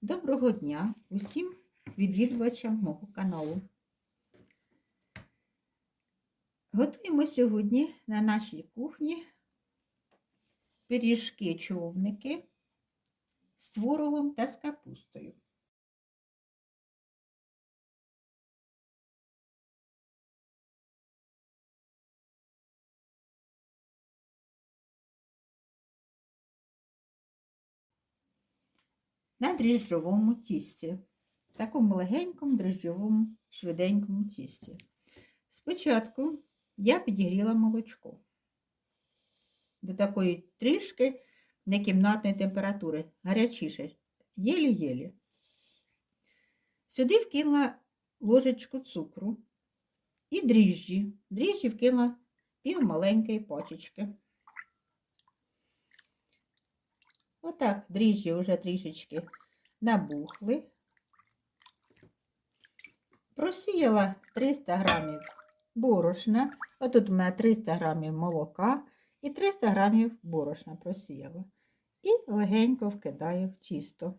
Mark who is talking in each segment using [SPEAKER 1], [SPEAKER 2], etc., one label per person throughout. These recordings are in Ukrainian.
[SPEAKER 1] Доброго дня усім відвідувачам мого каналу. Готуємо сьогодні на нашій кухні пиріжки-човники з творогом та з капустою. На дріжджовому тісті, такому легенькому дріжджовому швиденькому тісті. Спочатку я підігріла молочко до такої трішки некімнатної температури, гарячіше, єлі-єлі. Сюди вкинула ложечку цукру і дріжджі. Дріжджі вкинула пів маленької пачечки. Отак дріжджі вже трішечки набухли. Просіяла 300 грамів борошна. Отут у мене 300 грамів молока і 300 грамів борошна просіяла. І легенько вкидаю в тісто.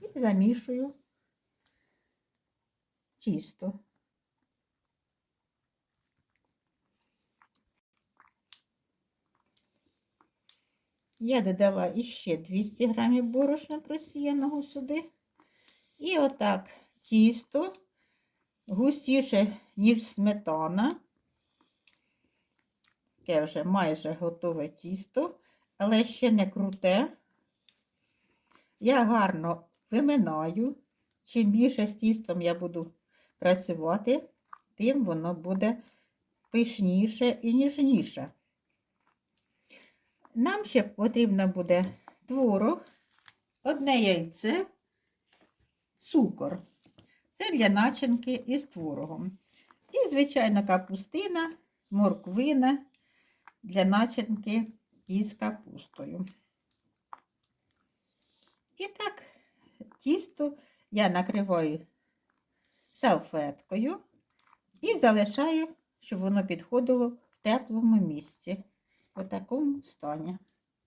[SPEAKER 1] І замішую тісто. Я додала іще 200 грамів борошна просіяного сюди. І отак тісто густіше, ніж сметана. Таке вже майже готове тісто, але ще не круте. Я гарно виминаю. Чим більше з тістом я буду працювати, тим воно буде пишніше і ніжніше. Нам ще потрібно буде творог, одне яйце, цукор. Це для начинки із творогом. І, звичайно, капустина, морквина для начинки із капустою. І так, тісто я накриваю салфеткою і залишаю, щоб воно підходило в теплому місці у такому стані.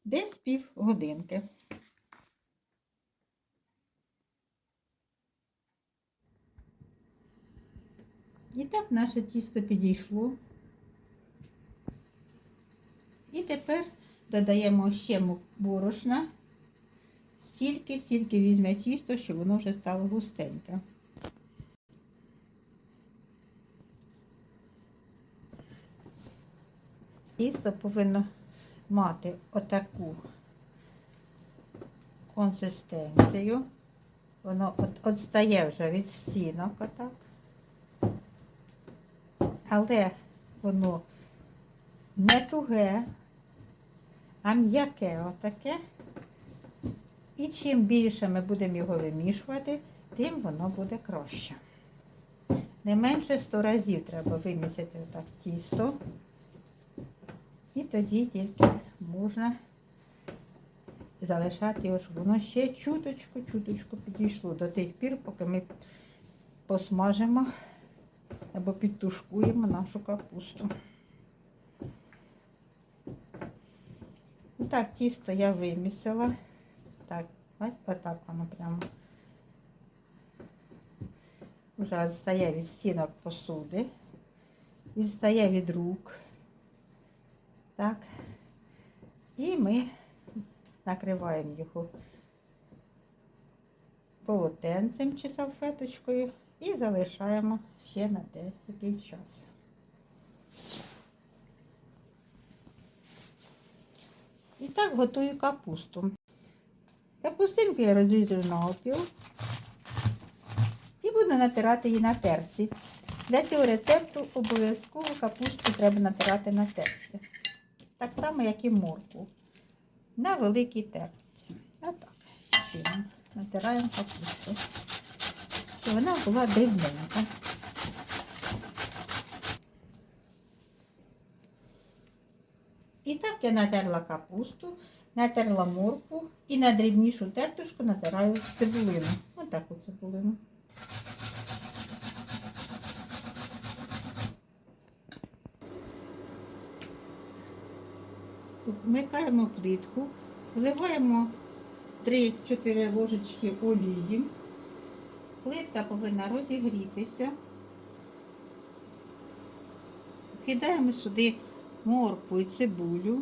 [SPEAKER 1] Десь пів годинки. І так наше тісто підійшло. І тепер додаємо ще борошна, стільки, стільки візьме тісто, щоб воно вже стало густеньке. Тісто повинно мати отаку консистенцію. Воно от, отстає вже від стінок отак. Але воно не туге, а м'яке отаке. І чим більше ми будемо його вимішувати, тим воно буде краще. Не менше 100 разів треба вимісити отак тісто. І тоді тільки можна залишати його, щоб воно ще чуточку-чуточку підійшло до тих пір, поки ми посмажимо або підтушкуємо нашу капусту. Так, тісто я вимісила. Так, отак воно прямо вже відстає від стінок посуди, відстає від рук. Так. І ми накриваємо його полотенцем чи салфеточкою і залишаємо ще на деякий час. І так готую капусту. Капустинку я розрізаю на опіл і буду натирати її на терці. Для цього рецепту обов'язково капусту треба натирати на терці так само, як і морку. На великій терці. Отак. Натираємо капусту. Щоб вона була дрібненька. І так я натерла капусту, натерла морку і на дрібнішу тертушку натираю цибулину. Отаку цибулину. Вмикаємо плитку, вливаємо 3-4 ложечки олії. Плитка повинна розігрітися. Кидаємо сюди моркву і цибулю.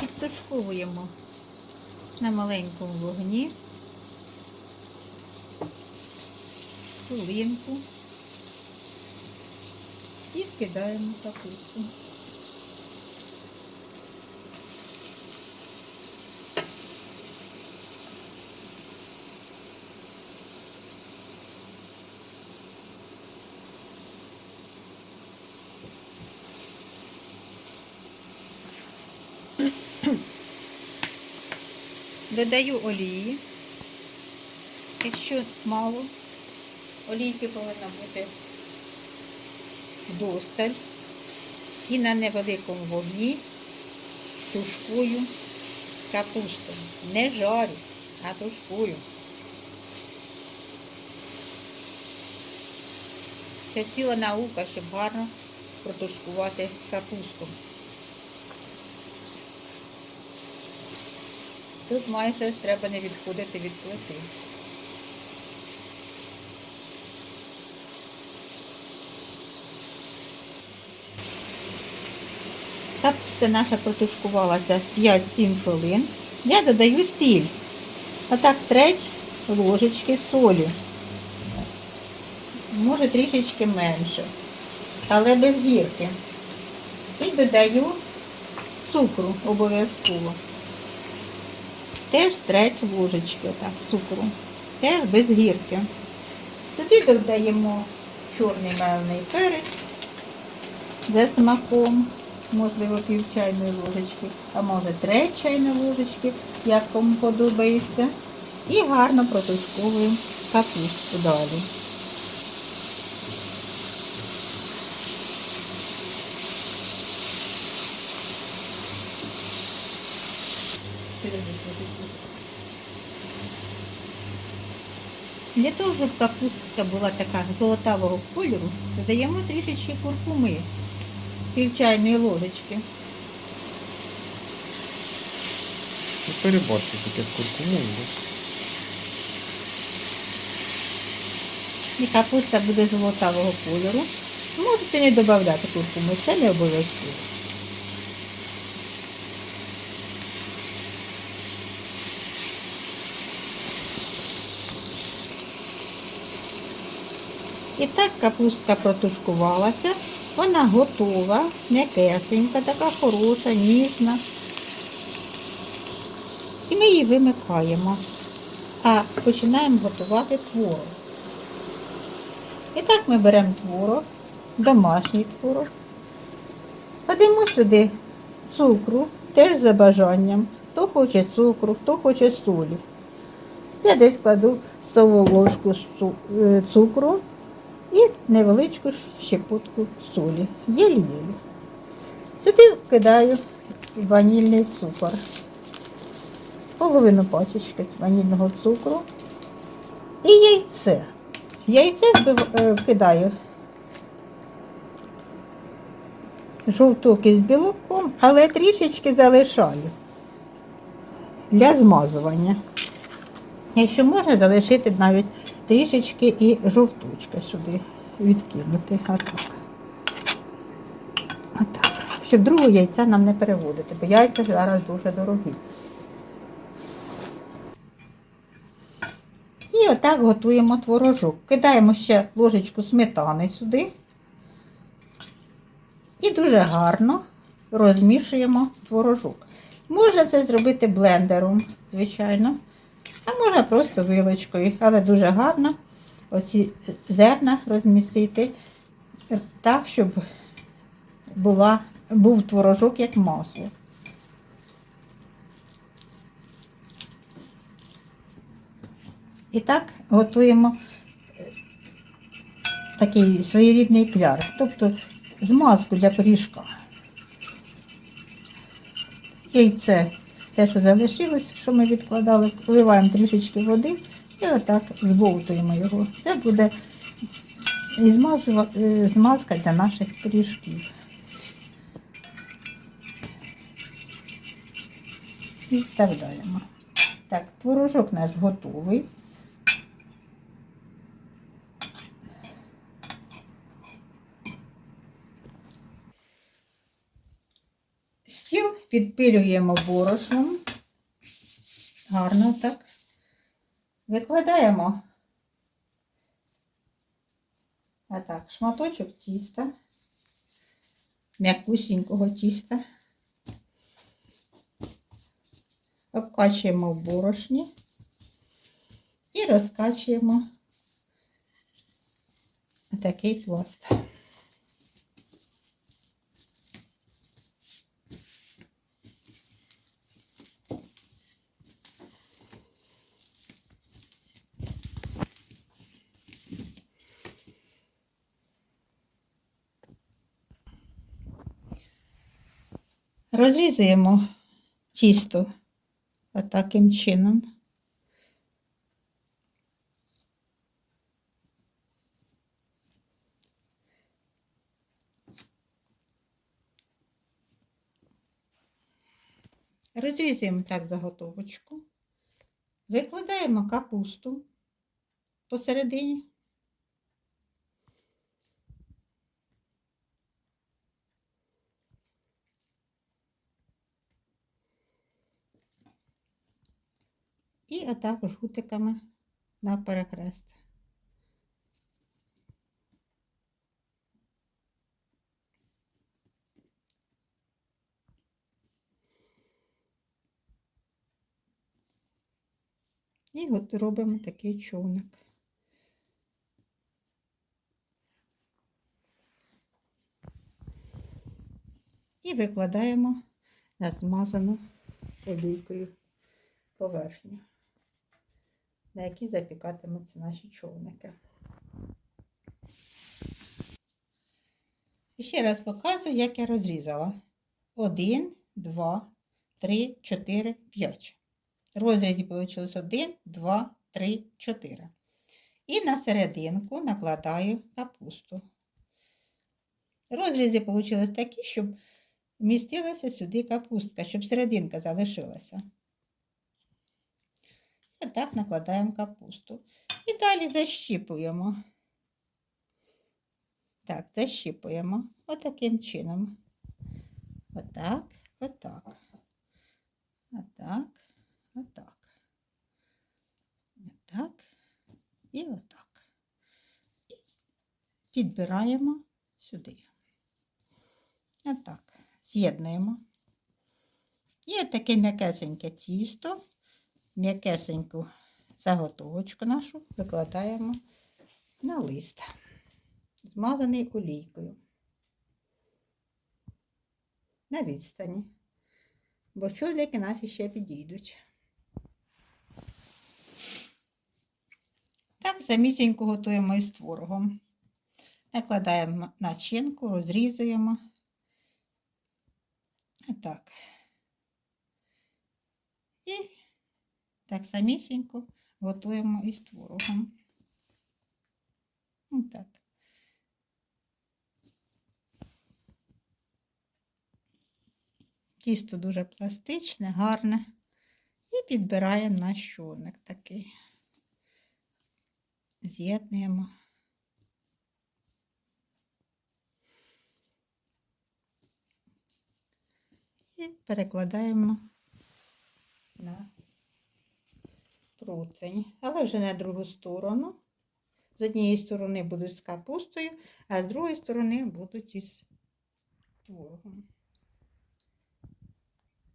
[SPEAKER 1] Підтушковуємо на маленькому вогні. Хвилинку і вкидаємо капусту. Додаю олії. Якщо мало, олійки повинна бути досталь. І на невеликому вогні тушкую капусту. Не жарю, а тушкую. Це ціла наука, щоб гарно протушкувати капусту. Тут майже треба не відходити від плити. Капуста наша протушкувалася 5-7 хвилин. Я додаю сіль. Отак треть ложечки солі. Може трішечки менше, але без гірки. І додаю цукру обов'язково. Теж треть ложечки отак, цукру. Теж без гірки. Сюди додаємо чорний мелений перець за смаком, можливо, пів чайної ложечки, а може треть чайної ложечки, як кому подобається. І гарно протушковуємо капусту далі. Для того, щоб капустка була така золотавого кольору, додаємо трішечки куркуми, пів чайної ложечки.
[SPEAKER 2] Ну, Перебачте таке з куркумою. да?
[SPEAKER 1] І капуста буде золотавого кольору. Можете не додати куркуми, це не обов'язково. І так капустка протушкувалася, вона готова, м'якесенька, така хороша, ніжна. І ми її вимикаємо, а починаємо готувати творог. І так ми беремо творог, домашній творог, кладемо сюди цукру, теж за бажанням. Хто хоче цукру, хто хоче солі. Я десь кладу столову ложку е, цукру і невеличку щепотку солі. Єлі-єлі. Сюди вкидаю ванільний цукор. Половину пачечки ванільного цукру і яйце. Яйце е, вкидаю жовток із білоком, але трішечки залишаю для змазування. Якщо можна, залишити навіть трішечки і жовточка сюди відкинути. Отак. Отак. Щоб другого яйця нам не переводити, бо яйця зараз дуже дорогі. І отак готуємо творожок. Кидаємо ще ложечку сметани сюди. І дуже гарно розмішуємо творожок. Можна це зробити блендером, звичайно, а можна просто вилочкою, але дуже гарно оці зерна розмістити так, щоб була, був творожок як масло. І так готуємо е, такий своєрідний кляр, тобто змазку для пиріжка. Яйце те, що залишилось, що ми відкладали, вливаємо трішечки води і отак збовтуємо його. Це буде І е, змазка для наших пиріжків. І вставляємо. Так, творожок наш готовий. Підпилюємо борошном. Гарно так. Викладаємо а так, шматочок тіста, м'якусінького тіста. Обкачуємо в борошні і розкачуємо такий пласт. Розрізуємо тісто отаким чином. Розрізуємо так заготовочку. Викладаємо капусту посередині. І отак жгутиками на перехрест. І от робимо такий човник. І викладаємо на змазану олійкою поверхню, на якій запікатимуться наші човники. І ще раз показую, як я розрізала. Один, два, три, чотири, п'ять. В розрізі вийшло 1, 2, 3, 4. І на серединку накладаю капусту. Розрізи вийшли такі, щоб вмістилася сюди капустка, щоб серединка залишилася. І так накладаємо капусту. І далі защіпуємо. Так, защіпуємо отаким чином. Отак, отак. Отак, отак. Отак і отак. І підбираємо сюди. Отак. З'єднуємо. І таке м'якесеньке тісто, м'якесеньку заготовочку нашу викладаємо на лист, змазаний олійкою. На відстані. Бо чоловіки наші ще підійдуть. Так, самісіньку готуємо із творогом. Накладаємо начинку, розрізуємо. Отак. І так самісінько готуємо із творогом. Отак. Тісто дуже пластичне, гарне. І підбираємо наш щоник такий. З'єднуємо. І перекладаємо на противень, але вже на другу сторону. З однієї сторони будуть з капустою, а з другої сторони будуть із творогом.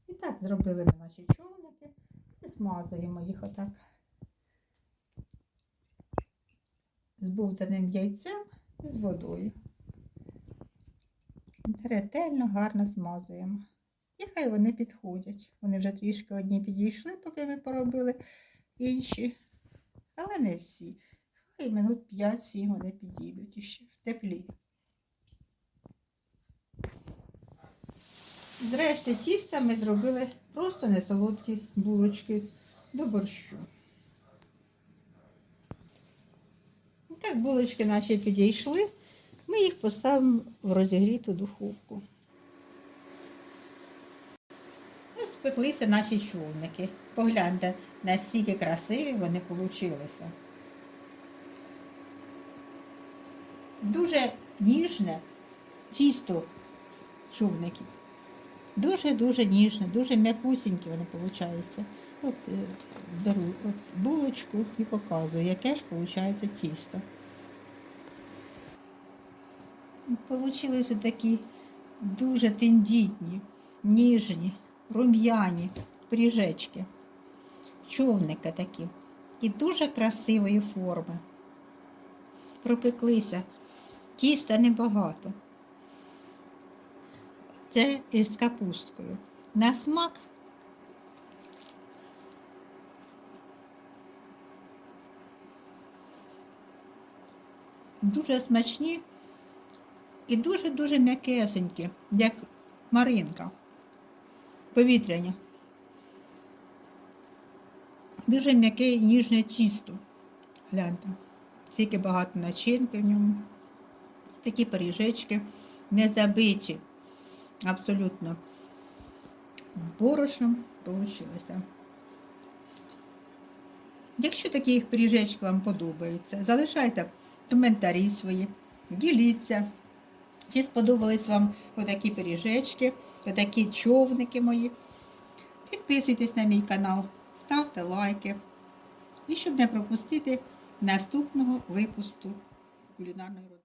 [SPEAKER 1] І так зробили ми наші човники і змазуємо їх отак з бовтаним яйцем і з водою. Ретельно, гарно змазуємо. І хай вони підходять. Вони вже трішки одні підійшли, поки ми поробили інші, але не всі. Хай минут 5-7 вони підійдуть іще в теплі. Зрешті тіста ми зробили просто несолодкі булочки до борщу. І Так, булочки наші підійшли. Ми їх поставимо в розігріту духовку. Ось спеклися наші човники. Погляньте, настільки красиві вони получилися. Дуже ніжне тісто човників. Дуже-дуже ніжне, дуже м'якусінькі вони получаються. От е, беру от булочку і показую, яке ж виходить тісто. Получилися такі дуже тендітні, ніжні, рум'яні пиріжечки, човники такі. І дуже красивої форми. Пропеклися. Тіста небагато. Це із капусткою. На смак дуже смачні і дуже-дуже м'якесенькі, як маринка. Повітряні. Дуже м'яке ніжне тісто. Гляньте, скільки багато начинки в ньому. Такі пиріжечки не забиті. Абсолютно. Борошном вийшло. Якщо такі пиріжечки вам подобаються, залишайте коментарі свої, діліться. Чи сподобались вам отакі пиріжечки, отакі човники мої. Підписуйтесь на мій канал, ставте лайки. І щоб не пропустити наступного випуску кулінарної родини.